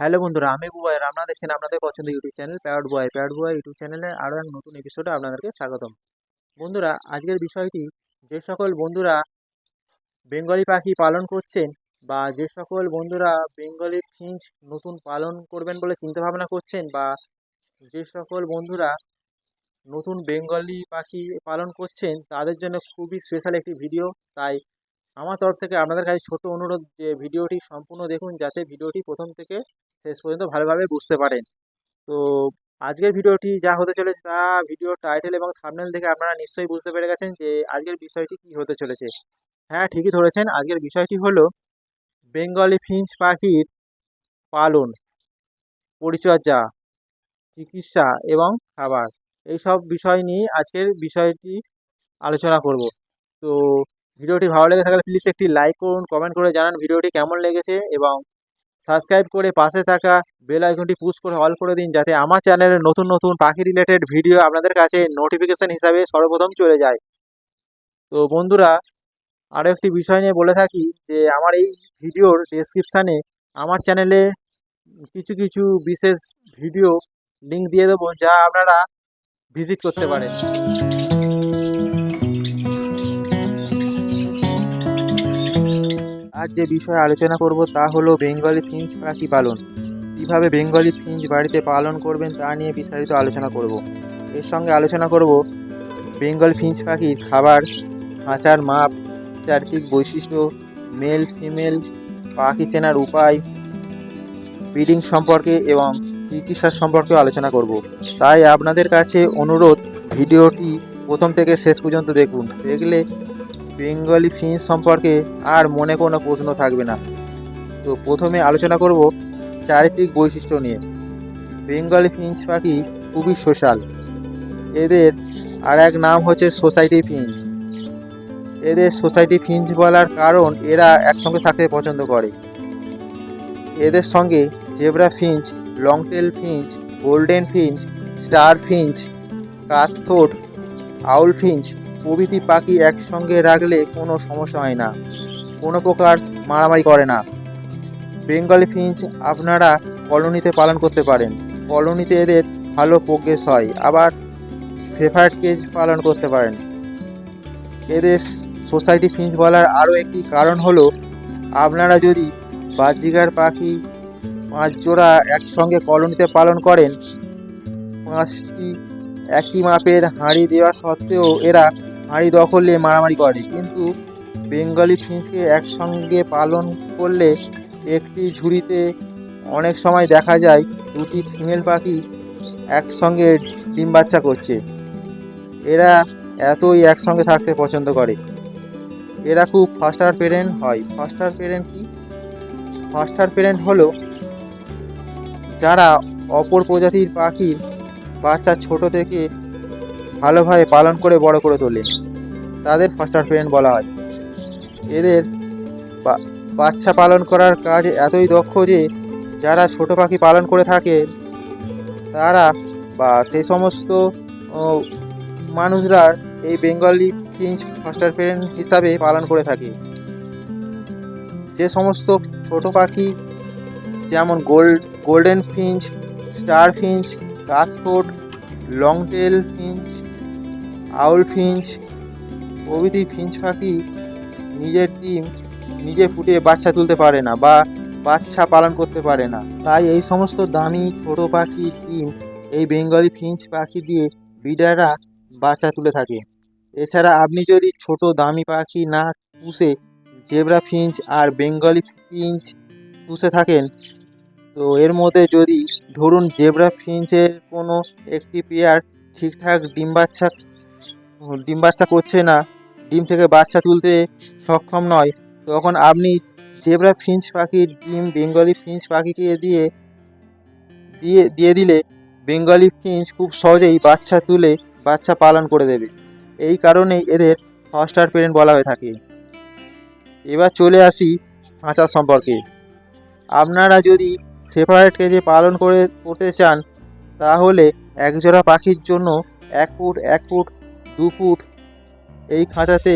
Hello বন্ধুরা, আমি বুবাই আর আপনারা দেখছেন আপনাদের পছন্দের YouTube channel parrot boy parrot boy YouTube চ্যানেলে আরও এক নতুন এপিসোডে আপনাদেরকে স্বাগতম। বন্ধুরা, আজকের বিষয়টি যে সকল বন্ধুরা বেঙ্গলি পাখি পালন করছেন বা যে সকল বন্ধুরা বেঙ্গলি ফিঞ্চ নতুন পালন করবেন বলে চিন্তাভাবনা করছেন বা যে সকল বন্ধুরা নতুন বেঙ্গলি পাখি পালন করছেন, তাদের জন্য খুবই স্পেশাল একটি ভিডিও তাই আমার তরফ থেকে আপনাদের কাছে ছোট অনুরোধ যে ভিডিওটি সম্পূর্ণ দেখুন, যাতে ভিডিওটি প্রথম থেকে শেষ পর্যন্ত ভালোভাবে বুঝতে পারেন। তো আজকের ভিডিওটি যা হতে চলেছে তা ভিডিও টাইটেল এবং থাম্বনেল দেখে আপনারা নিশ্চয়ই বুঝতে পেরে গেছেন যে আজকের বিষয়টি কী হতে চলেছে। হ্যাঁ ঠিকই ধরেছেন, আজকের বিষয়টি হলো বেঙ্গলি ফিঞ্চ পাখির পালন, পরিচর্যা, চিকিৎসা এবং খাবার। এই সব বিষয় নিয়ে আজকের বিষয়টি আলোচনা করব। তো ভিডিওটি ভালো লেগে থাকলে প্লিজ একটি লাইক করুন কমেন্ট করে জানান ভিডিওটি কেমন লেগেছে এবং সাবস্ক্রাইব করে পাশে থাকা বেল আইকনটি পুশ করে অল করে দিন যাতে আমার চ্যানেলে নতুন নতুন পাখি রিলেটেড ভিডিও আপনাদের কাছে নোটিফিকেশন হিসাবে সর্বপ্রথম চলে যায়। তো বন্ধুরা আরও একটি বিষয় নিয়ে বলে থাকি যে আমার এই ভিডিওর ডেসক্রিপশানে আমার চ্যানেলে কিছু কিছু বিশেষ ভিডিও লিঙ্ক দিয়ে দেবো যা আপনারা ভিজিট করতে পারেন। আজ যে বিষয়ে আলোচনা করব তা হলো বেঙ্গলি ফিঞ্চ পাখি পালন। কীভাবে বেঙ্গলি ফিঞ্চ বাড়িতে পালন করবেন তা নিয়ে বিস্তারিত আলোচনা করব। এর সঙ্গে আলোচনা করব বেঙ্গল ফিঞ্চ পাখির খাবার, খাঁচার মাপ চারিত্রিক বৈশিষ্ট্য, মেল, ফিমেল, পাখি চেনার উপায়, ব্রিডিং সম্পর্কে এবং চিকিৎসা সম্পর্কে আলোচনা করব। তাই আপনাদের কাছে অনুরোধ, ভিডিওটি প্রথম থেকে শেষ পর্যন্ত দেখুন। দেখলে বেঙ্গলি ফিঞ্চ সম্পর্কে আর মনে কোনো প্রশ্ন থাকবে না। তো প্রথমে আলোচনা করব চারিত্রিক বৈশিষ্ট্য নিয়ে। বেঙ্গলি ফিঞ্চ পাখি খুবই সোশ্যাল। এদের আর এক নাম হচ্ছে সোসাইটি ফিঞ্চ। এদের সোসাইটি ফিঞ্চ বলার কারণ এরা একসঙ্গে থাকতে পছন্দ করে। এদের সঙ্গে zebra finch, longtail finch, golden finch, star finch কাঠথোট owl finch প্রভৃতি পাখি একসঙ্গে রাখলে কোনো সমস্যা হয় না। কোনো প্রকার মারামারি করে না। বেঙ্গলি ফিঞ্চ আপনারা কলোনিতে পালন করতে পারেন। কলোনিতে এদের ভালো প্রোগ্রেস হয়। আবার সেফার্ড কেজ পালন করতে পারেন। এদের সোসাইটি ফিঞ্চ বলার আরও একটি কারণ হলো, আপনারা যদি বাজিগার পাখি পাঁচ জোড়া একসঙ্গে কলোনিতে পালন করেন, পাঁচটি একই মাপের হাঁড়ি দেওয়া সত্ত্বেও এরা হাঁড়ি দখলে মারামারি করে। কিন্তু বেঙ্গলি ফিঞ্চকে একসঙ্গে পালন করলে একটি ঝুড়িতে অনেক সময় দেখা যায় দুটি ফিমেল পাখি একসঙ্গে ডিম বাচ্চা করছে। এরা এতই একসঙ্গে থাকতে পছন্দ করে। এরা খুব ফাস্টার পেরেন্ট হয়। ফাস্টার পেরেন্ট কি? ফাস্টার পেরেন্ট হলো যারা অপর প্রজাতির পাখির বাচ্চা ছোট থেকে ভালোভাবে পালন করে, বড় করে তোলে। তাদের ফাস্টার পেরেন্ট বলা হয়। এদের বাচ্চা পালন করার কাজ এতই দক্ষ যে, যারা ছোট পাখি পালন করে থাকে, তারা বা সেই সমস্ত মানুষরা এই বেঙ্গলি ফিঞ্চ ফাস্টার পেরেন্ট হিসাবে পালন করে থাকে। যে সমস্ত ছোট পাখি, যেমন gold, golden finch, star finch, কাঠফোট, longtail finch owl finch, প্রভৃতি ফিঞ্চ পাখি নিজের ডিম নিজে ফুটে বাচ্চা তুলতে পারে না বা বাচ্চা পালন করতে পারে না। তাই এই সমস্ত দামি ছোট পাখির ডিম এই বেঙ্গলি ফিঞ্চ পাখি দিয়ে ব্রিডাররা বাচ্চা তুলে থাকে। এছাড়া আপনি যদি ছোট দামি পাখি না পুষে জেব্রা ফিঞ্চ আর বেঙ্গলি ফিঞ্চ পুষে থাকেন, তো এর মধ্যে যদি ধরুন জেব্রা ফিঞ্চের কোনো একটি পেয়ার ঠিকঠাক ডিম বাচ্চা ডিম বাচ্চা করছে না, ডিম থেকে বাচ্চা তুলতে সক্ষম নয়, তখন আপনি জেব্রা ফিঞ্চ পাখির ডিম বেঙ্গলি ফিঞ্চ পাখিকে দিয়ে দিয়ে দিয়ে দিলে বেঙ্গলি ফিঞ্চ খুব সহজেই বাচ্চা তুলে বাচ্চা পালন করে দেবে। এই কারণেই এদের ফাস্টার পেরেন্ট বলা হয়ে থাকে। এবার চলে আসি খাঁচা সম্পর্কে। আপনারা যদি সেপারেট কেজে পালন করে, করতে চান, তাহলে একজোড়া পাখির জন্য এক ফুট এক ফুট দু ফুট এই খাঁচাতে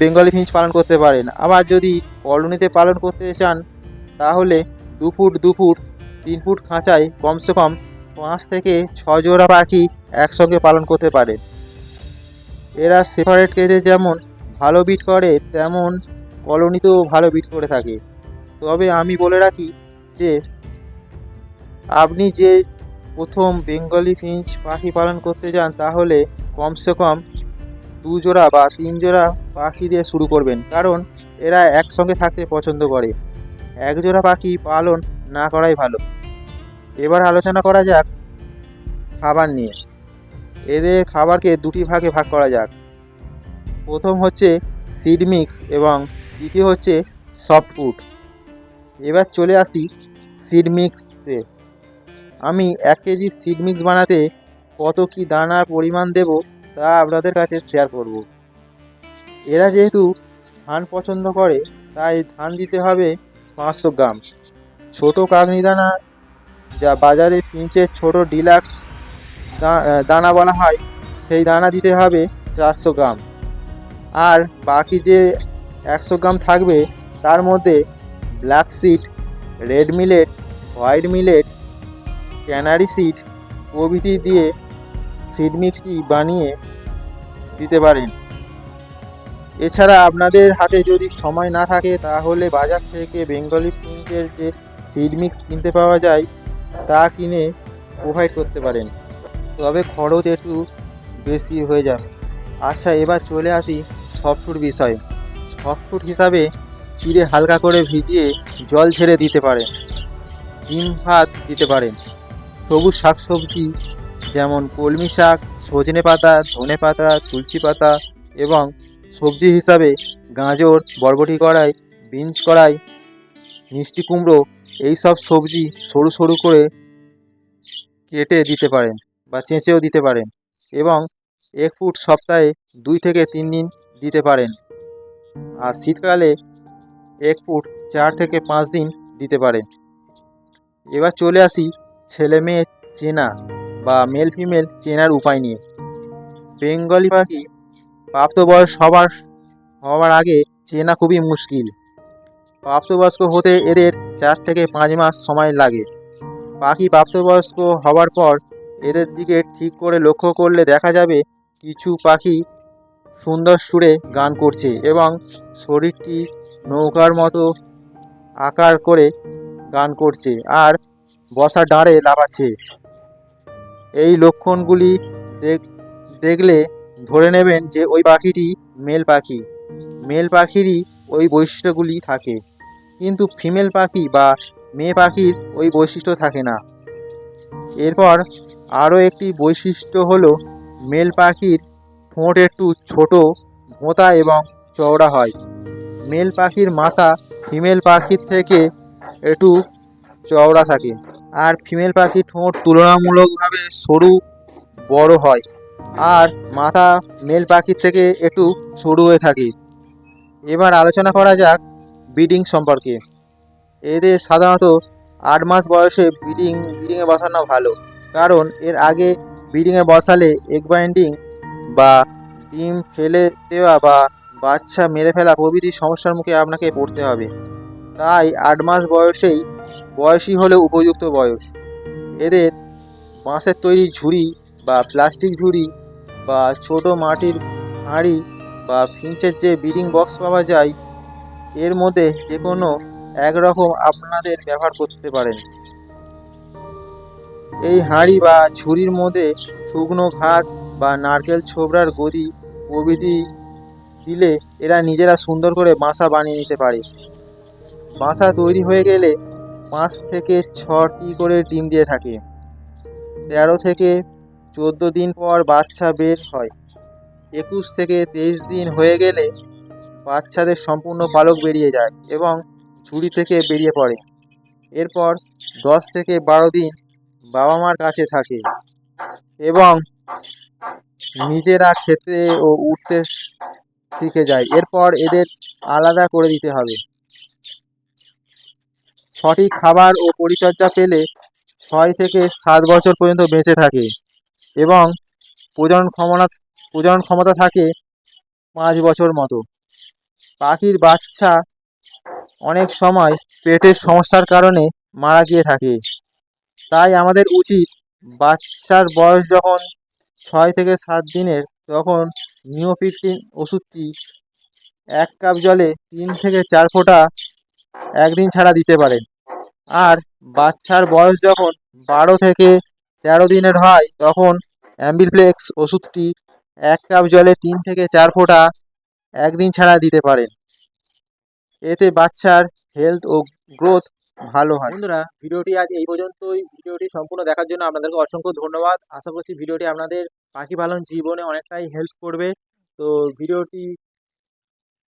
বেঙ্গলি ফিঞ্চ পালন করতে পারেন। আবার যদি কলোনিতে পালন করতে চান, তাহলে দু ফুট দু ফুট, তিন ফুট খাঁচায় কমসে কম পাঁচ থেকে ছ জোড়া পাখি একসঙ্গে পালন করতে পারে এরা সেপারেট কেজে যেমন ভালো বিট করে, তেমন কলোনিতেও ভালো বিট করে থাকে। তবে আমি বলে রাখি যে, আপনি যে প্রথম বেঙ্গলি ফিঞ্চ পাখি পালন করতে যান, তাহলে কমসে কম দু জোড়া বা তিন জোড়া পাখি দিয়ে শুরু করবেন। কারণ এরা একসঙ্গে থাকতে পছন্দ করে। এক জোড়া পাখি পালন না করাই ভালো। এবার আলোচনা করা যাক খাবার নিয়ে। এদের খাবারকে দুটি ভাগে ভাগ করা যাক। প্রথম হচ্ছে সিড মিক্স এবং দ্বিতীয় হচ্ছে সফট ফুড। এবার চলে আসি সিড মিক্সে। আমি এক কেজি সিড মিক্স বানাতে কত কি দানার পরিমাণ দেব তা আপনাদের কাছে শেয়ার করব। এরা যেহেতু ধান পছন্দ করে, তাই ধান দিতে হবে পাঁচশো গ্রাম। ছোটো কাগনি দানা যা বাজারে ফিঞ্চের ছোট ডিলাক্স দানা বলা হয়, সেই দানা দিতে হবে চারশো গ্রাম। আর বাকি যে একশো গ্রাম থাকবে, তার মধ্যে black seed red millet white millet canary seed প্রভৃতি দিয়ে সিড মিক্সটি বানিয়ে দিতে পারেন। এছাড়া আপনাদের হাতে যদি সময় না থাকে, তাহলে বাজার থেকে বেঙ্গলি প্রিন্টের যে সিড মিক্স কিনতে পাওয়া যায়, তা কিনে প্রোভাইড করতে পারেন। তবে খরচ একটু বেশি হয়ে যাবে। আচ্ছা এবার চলে আসি সফটফুড বিষয়ে। সফটফুড হিসাবে চিড়ে হালকা করে ভিজিয়ে জল ছেড়ে দিতে পারেন। ডিম ভাত দিতে পারেন। সবুজ শাকসবজি যেমন কলমি শাক, সজনে পাতা, ধনে পাতা, তুলসী পাতা এবং সবজি হিসাবে গাজর, বরবটি কড়াই, বিনস কড়াই, মিষ্টি কুমড়ো এই সব সবজি সরু সরু করে কেটে দিতে পারেন বা চেঁচেও দিতে পারেন এবং এক ফুট সপ্তাহে দুই থেকে তিন দিন দিতে পারেন। আর শীতকালে এক ফুট চার থেকে পাঁচ দিন দিতে পারেন। এবার চলে আসি ছেলে মেয়ে চেনা বা মেল ফিমেল চেনার উপায় নিয়ে। বেঙ্গলি পাখি প্রাপ্তবয়স হবার হওয়ার আগে চেনা খুবই মুশকিল। প্রাপ্তবয়স্ক হতে এদের চার থেকে পাঁচ মাস সময় লাগে। পাখি প্রাপ্তবয়স্ক হওয়ার পর এদের দিকে ঠিক করে লক্ষ্য করলে দেখা যাবে কিছু পাখি সুন্দর সুরে গান করছে এবং শরীরটি নৌকার মতো আকার করে গান করছে। আর বসা ডাঁড়ে লাফাচ্ছে এই লক্ষণগুলি দেখ- দেখলে ধরে নেবেন যে ওই পাখিটি মেল পাখি। মেল পাখিরই ওই বৈশিষ্ট্যগুলি থাকে। কিন্তু ফিমেল পাখি বা মেয়ে পাখির ওই বৈশিষ্ট্য থাকে না। এরপর আরও একটি বৈশিষ্ট্য হলো মেল পাখির ঠোঁট একটু ছোট ভোঁতা এবং চওড়া হয়। মেল পাখির মাথা ফিমেল পাখির থেকে একটু চওড়া থাকে। আর ফিমেল পাখির ঠোঁট তুলনামূলকভাবে সরু বড় হয়। আর মাথা মেল পাখির থেকে একটু সরু হয়ে থাকে। এবার আলোচনা করা যাক ব্রিডিং সম্পর্কে। এদের সাধারণত আট মাস বয়সে ব্রিডিং ব্রিডিংয়ে বসানো ভালো। কারণ এর আগে ব্রিডিংয়ে বসালে এগ বাইন্ডিং বা ডিম ফেলে দেওয়া বা বাচ্চা মেরে ফেলা প্রভৃতি সমস্যার মুখে আপনাকে পড়তে হবে। তাই আট মাস বয়সেই বয়সই হলো উপযুক্ত বয়স। এদের বাঁশের তৈরি ঝুড়ি বা প্লাস্টিক ঝুড়ি বা ছোট মাটির হাঁড়ি বা ফিঞ্চের যে ব্রিডিং বক্স পাওয়া যায়, এর মধ্যে যে কোনো একরকম আপনাদের ব্যবহার করতে পারেন। এই হাঁড়ি বা ঝুড়ির মধ্যে শুকনো ঘাস বা নারকেল ছোবড়ার গদি প্রভৃতি দিলে এরা নিজেরা সুন্দর করে বাসা বানিয়ে নিতে পারে। বাসা তৈরি হয়ে গেলে পাঁচ থেকে ছটি করে ডিম দিয়ে থাকে। তেরো থেকে চোদ্দ দিন পর বাচ্চা বের হয়। একুশ থেকে তেইশ দিন হয়ে গেলে বাচ্চাদের সম্পূর্ণ পালক বেরিয়ে যায় এবং ঝুড়ি থেকে বেরিয়ে পড়ে। এরপর দশ থেকে বারো দিন বাবা মার কাছে থাকে এবং নিজেরা খেতে ও উঠতে শিখে যায়। এরপর এদের আলাদা করে দিতে হবে। সঠিক খাবার ও পরিচর্যা পেলে ছয় থেকে সাত বছর পর্যন্ত বেঁচে থাকে এবং প্রজনন ক্ষমতা প্রজনন ক্ষমতা থাকে পাঁচ বছর মতো। পাখির বাচ্চা অনেক সময় পেটের সমস্যার কারণে মারা গিয়ে থাকে। তাই আমাদের উচিত বাচ্চার বয়স যখন ছয় থেকে সাত দিনের, তখন নিওপিকটিন ওষুধটি এক কাপ জলে তিন থেকে চার ফোঁটা একদিন ছাড়া দিতে পারেন আর বাচ্চার বয়স যখন বারো থেকে তেরো দিনের হয়, তখন অ্যাম্বিলফ্লেক্স ওষুধটি এক কাপ জলে তিন থেকে চার ফোঁটা একদিন ছাড়া দিতে পারেন এতে বাচ্চার হেলথ ও গ্রোথ ভালো হয়। বন্ধুরা, ভিডিওটি আজ এই পর্যন্তই। ভিডিওটি সম্পূর্ণ দেখার জন্য আপনাদেরকে অসংখ্য ধন্যবাদ। আশা করছি ভিডিওটি আপনাদের পাখি পালন জীবনে অনেকটাই হেল্প করবে। তো ভিডিওটি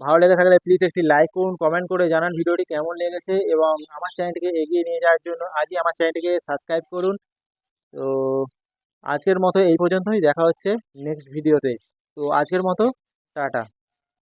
ভালো লেগে থাকলে প্লিজ একটি লাইক করুন কমেন্ট করে জানান ভিডিওটি কেমন লেগেছে এবং আমার চ্যানেলটিকে এগিয়ে নিয়ে যাওয়ার জন্য আজই আমার চ্যানেলটিকে সাবস্ক্রাইব করুন। তো আজকের মতো এই পর্যন্তই, দেখা হচ্ছে নেক্সট ভিডিওতে তো আজকের মতো, টাটা।